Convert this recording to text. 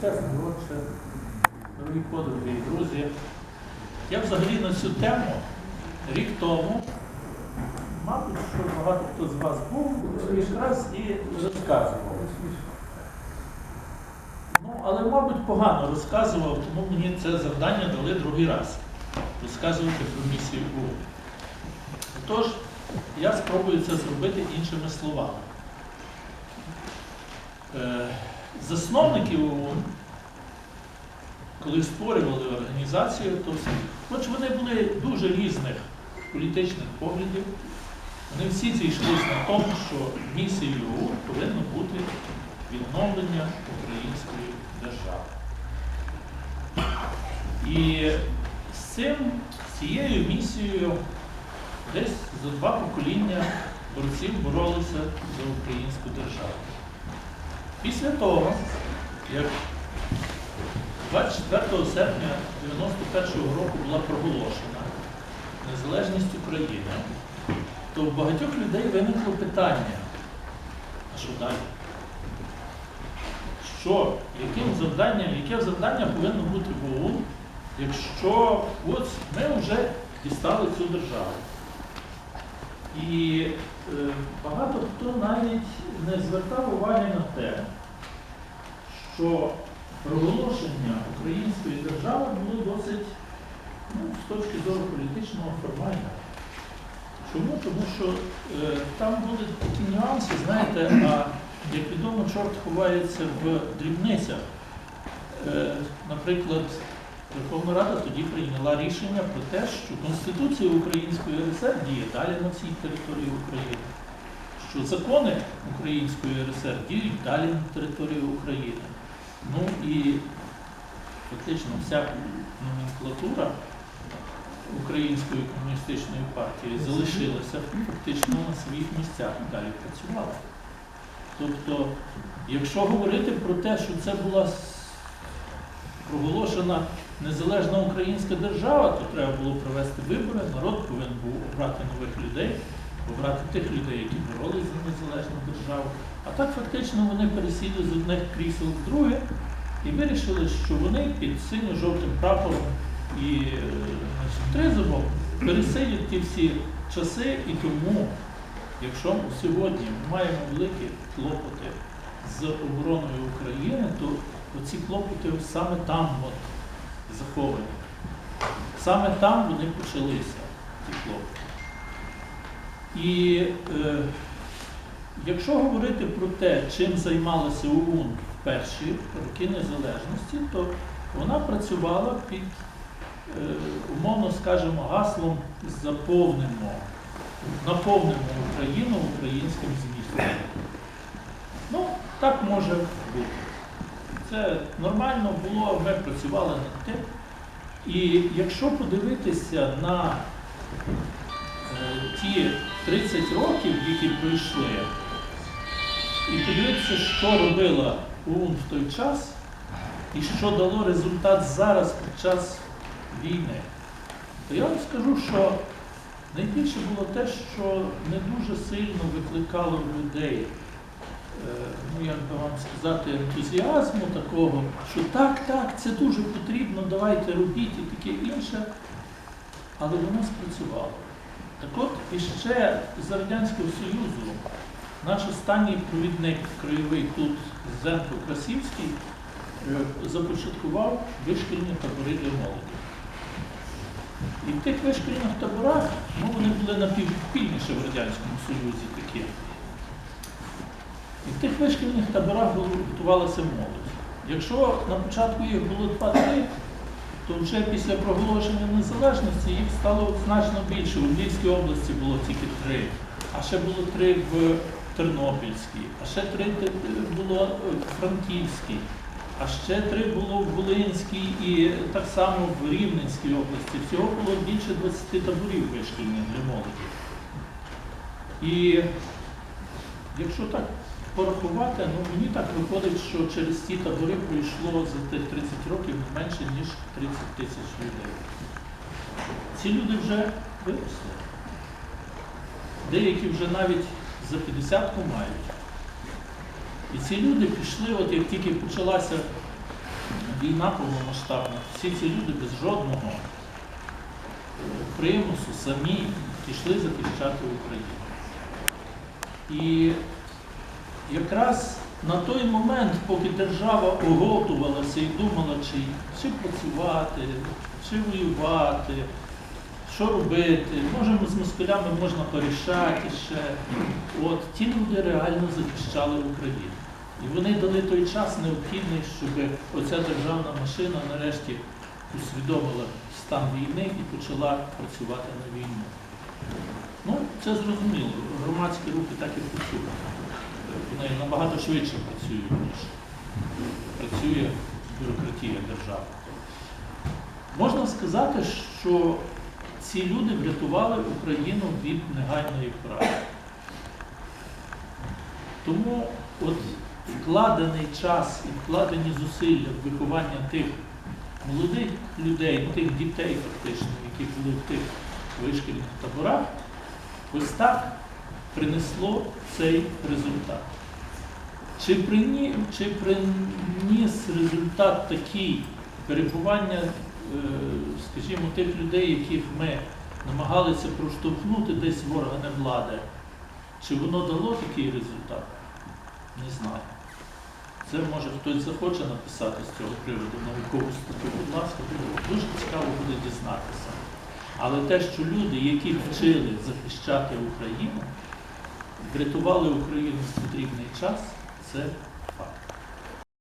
Чесний отче, дорогі подруги і друзі, я взагалі на цю тему рік тому, мабуть, що багато хто з вас був, якраз і розказував. Ну, але, мабуть, погано розказував, тому мені це завдання дали другий раз розказувати про місію ООН. Тож, я спробую це зробити іншими словами. Засновники ООН, коли створювали організацію, то всі, хоч вони були дуже різних політичних поглядів, вони всі зійшлися на тому, що місією ООН повинно бути відновлення української держави. І з цим, з цією місією десь за два покоління борців боролися за українську державу. Після того, як 24 серпня 91 року була проголошена незалежність України, то в багатьох людей виникло питання, а що далі? Що, яким завданням, яке завдання повинно бути в ОУН, якщо от ми вже дістали цю державу? І е, багато хто навіть не звертав уваги на те, що проголошення української держави було досить, ну, з точки зору політичного формальне. Чому? Тому що е, там будуть такі нюанси, знаєте, а як відомо, чорт ховається в дрібницях. Е, наприклад, Верховна Рада тоді прийняла рішення про те, що Конституція Української РСР діє далі на всій території України, що закони Української РСР діють далі на території України. Ну і фактично вся номенклатура Української комуністичної партії залишилася фактично на своїх місцях і далі працювала. Тобто, якщо говорити про те, що це була проголошена незалежна українська держава, то треба було провести вибори, народ повинен був обрати нових людей, обрати тих людей, які боролись за незалежну державу. А так фактично вони пересіли з одних крісел в друге і вирішили, що вони під синьо-жовтим прапором і е, тризубом пересидять ті всі часи, і тому, якщо сьогодні ми маємо великі клопоти з обороною України, то оці клопоти саме там от заховані. Саме там вони почалися, ці клопоти. І е, якщо говорити про те, чим займалася ОУН в перші роки незалежності, то вона працювала під, е, умовно скажемо, гаслом заповнимо, наповнимо Україну українським змістом. Ну, так може бути. Це нормально було, ми працювали над тим. І якщо подивитися на ті 30 років, які пройшли, і подивитися, що робила ОУН в той час, і що дало результат зараз під час війни, то я вам скажу, що найбільше було те, що не дуже сильно викликало в людей, е, ну як би вам сказати, ентузіазму такого, що так, так, це дуже потрібно, давайте робіть і таке інше, але воно спрацювало. Так от іще з Радянського Союзу наш останній провідник краєвий тут Зенко Красівський е, започаткував вишкільні табори для молоді. І в тих вишкільних таборах, ну вони були напівпільніше в Радянському Союзі такі. І в тих вишкільних таборах готувалася молодь. Якщо на початку їх було 2-3, то вже після проголошення незалежності їх стало значно більше. У Львівській області було тільки три, а ще було три в Тернопільській, а ще три було в Франківській, а ще три було в Волинській і так само в Рівненській області. Всього було більше 20 таборів вишкільних для молоді. І якщо так порахувати, ну мені так виходить, що через ці табори пройшло за тих 30 років не менше, ніж 30 тисяч людей. Ці люди вже виросли. Деякі вже навіть за 50 мають. І ці люди пішли, от як тільки почалася війна повномасштабна, всі ці люди без жодного примусу самі пішли захищати Україну. І якраз на той момент, поки держава оговтувалася і думала, чи, чи працювати, чи воювати, що робити, може з москалями можна порішати ще. От ті люди реально захищали Україну. І вони дали той час необхідний, щоб оця державна машина нарешті усвідомила стан війни і почала працювати на війну. Ну, це зрозуміло. Громадські рухи так і працюють. Набагато швидше працюють, ніж працює бюрократія держави. Можна сказати, що ці люди врятували Україну від негайної втрати. Тому от вкладений час і вкладені зусилля в виховання тих молодих людей, тих дітей фактично, які були в тих вишкільних таборах, ось так принесло цей результат. Чи, прині, чи приніс результат такий перебування, е, скажімо, тих людей, яких ми намагалися проштовхнути десь в органи влади, чи воно дало такий результат? Не знаю. Це може хтось захоче написати з цього приводу наукову статтю. Будь ласка, дуже цікаво буде дізнатися. Але те, що люди, які вчили захищати Україну, врятували Україну в потрібний час, це